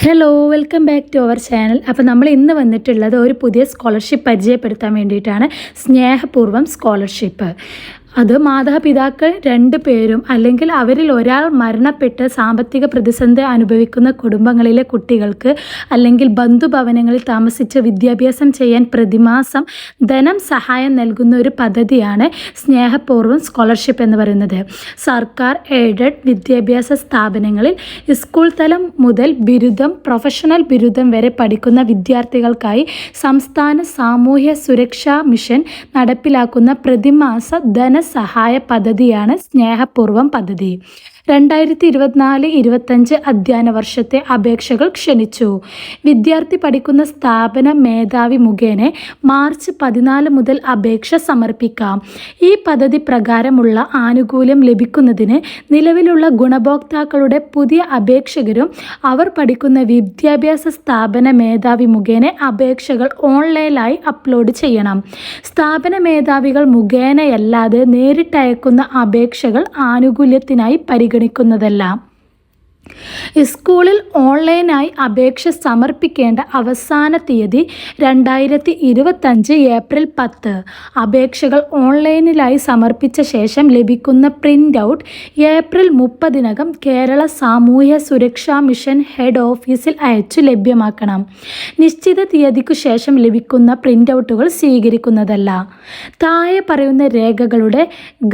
Hello welcome back to our channel അപ്പോൾ നമ്മൾ ഇന്ന് വന്നിട്ടുള്ളത് ഒരു പുതിയ സ്കോളർഷിപ്പ് പരിചയപ്പെടുത്താൻ വേണ്ടിയിട്ടാണ് സ്നേഹപൂർവം സ്കോളർഷിപ്പ് അത് മാതാപിതാക്കൾ രണ്ട് പേരും അല്ലെങ്കിൽ അവരിൽ ഒരാൾ മരണപ്പെട്ട് സാമ്പത്തിക പ്രതിസന്ധി അനുഭവിക്കുന്ന കുടുംബങ്ങളിലെ കുട്ടികൾക്ക് അല്ലെങ്കിൽ ബന്ധുഭവനങ്ങളിൽ താമസിച്ച് വിദ്യാഭ്യാസം ചെയ്യാൻ പ്രതിമാസം ധനം സഹായം നൽകുന്ന ഒരു പദ്ധതിയാണ് സ്നേഹപൂർവം സ്കോളർഷിപ്പ് എന്ന് പറയുന്നത്. സർക്കാർ എയ്ഡഡ് വിദ്യാഭ്യാസ സ്ഥാപനങ്ങളിൽ സ്കൂൾ തലം മുതൽ ബിരുദം പ്രൊഫഷണൽ ബിരുദം വരെ പഠിക്കുന്ന വിദ്യാർത്ഥികൾക്കായി സംസ്ഥാന സാമൂഹ്യ സുരക്ഷാ മിഷൻ നടപ്പിലാക്കുന്ന പ്രതിമാസ ധനസഹായ പദ്ധതിയാണ് സ്നേഹപൂർവം പദ്ധതി. രണ്ടായിരത്തി ഇരുപത്തിനാല് ഇരുപത്തഞ്ച് അധ്യയന വർഷത്തെ അപേക്ഷകൾ ക്ഷണിച്ചു. വിദ്യാർത്ഥി പഠിക്കുന്ന സ്ഥാപന മേധാവി മുഖേന മാർച്ച് പതിനാല് മുതൽ അപേക്ഷ സമർപ്പിക്കാം. ഈ പദ്ധതി പ്രകാരമുള്ള ആനുകൂല്യം ലഭിക്കുന്നതിന് നിലവിലുള്ള ഗുണഭോക്താക്കളുടെ പുതിയ അപേക്ഷകരും അവർ പഠിക്കുന്ന വിദ്യാഭ്യാസ സ്ഥാപന മേധാവി മുഖേന അപേക്ഷകൾ ഓൺലൈനായി അപ്ലോഡ് ചെയ്യണം. സ്ഥാപന മേധാവികൾ മുഖേനയല്ലാതെ നേരിട്ടയക്കുന്ന അപേക്ഷകൾ ആനുകൂല്യത്തിനായി പരിഗണിക്കുന്നതല്ല സ്കൂളിൽ ഓൺലൈനായി അപേക്ഷ സമർപ്പിക്കേണ്ട അവസാന തീയതി രണ്ടായിരത്തി ഇരുപത്തഞ്ച് ഏപ്രിൽ പത്ത്. അപേക്ഷകൾ ഓൺലൈനിലായി സമർപ്പിച്ച ശേഷം ലഭിക്കുന്ന പ്രിന്റ് ഔട്ട് ഏപ്രിൽ മുപ്പതിനകം കേരള സാമൂഹ്യ സുരക്ഷാ മിഷൻ ഹെഡ് ഓഫീസിൽ അയച്ചു ലഭ്യമാക്കണം. നിശ്ചിത തീയതിക്കു ശേഷം ലഭിക്കുന്ന പ്രിന്റ് ഔട്ടുകൾ സ്വീകരിക്കുന്നതല്ല. താഴെ പറയുന്ന രേഖകളുടെ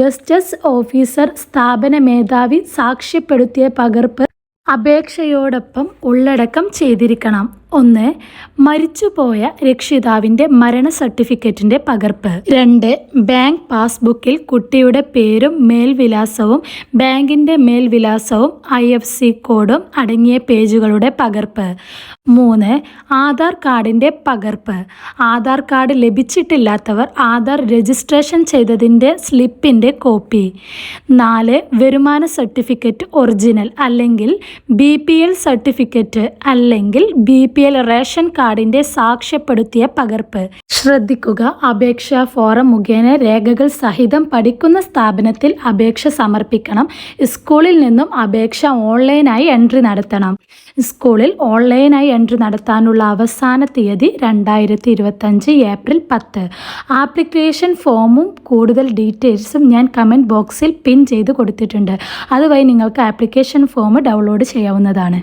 ഗസ്റ്റസ് ഓഫീസർ സ്ഥാപന മേധാവി സാക്ഷ്യപ്പെടുത്തിയ പകർപ്പ് അപേക്ഷയോടൊപ്പം ഉള്ളടക്കം ചെയ്തിരിക്കണം ഒന്ന് മരിച്ചുപോയ രക്ഷിതാവിന്റെ മരണ സർട്ടിഫിക്കറ്റിന്റെ പകർപ്പ്. രണ്ട് ബാങ്ക് പാസ്ബുക്കിൽ കുട്ടിയുടെ പേരും മേൽവിലാസവും ബാങ്കിന്റെ മേൽവിലാസവും ഐ എഫ് സി കോഡും അടങ്ങിയ പേജുകളുടെ പകർപ്പ്. മൂന്ന് ആധാർ കാർഡിന്റെ പകർപ്പ്. ആധാർ കാർഡ് ലഭിച്ചിട്ടില്ലാത്തവർ ആധാർ രജിസ്ട്രേഷൻ ചെയ്തതിന്റെ സ്ലിപ്പിന്റെ കോപ്പി. നാല് വരുമാന സർട്ടിഫിക്കറ്റ് ഒറിജിനൽ അല്ലെങ്കിൽ ബി സർട്ടിഫിക്കറ്റ് അല്ലെങ്കിൽ ബി പി എൽ റേഷൻ കാർഡിന്റെ സാക്ഷ്യപ്പെടുത്തിയ പകർപ്പ്. ശ്രദ്ധിക്കുക അപേക്ഷാ ഫോറം മുഖേന രേഖകൾ സഹിതം പഠിക്കുന്ന സ്ഥാപനത്തിൽ അപേക്ഷ സമർപ്പിക്കണം. സ്കൂളിൽ നിന്നും അപേക്ഷ ഓൺലൈനായി എൻട്രി നടത്തണം. സ്കൂളിൽ ഓൺലൈനായി എൻട്രി നടത്താനുള്ള അവസാന തീയതി രണ്ടായിരത്തി ഇരുപത്തഞ്ച് ഏപ്രിൽ പത്ത്. ആപ്ലിക്കേഷൻ ഫോമും കൂടുതൽ ഡീറ്റെയിൽസും ഞാൻ കമന്റ് ബോക്സിൽ പിൻ ചെയ്ത് കൊടുത്തിട്ടുണ്ട്. അതുവഴി നിങ്ങൾക്ക് ആപ്ലിക്കേഷൻ ഫോം ഡൗൺലോഡ് ചെയ്യാവുന്നതാണ്.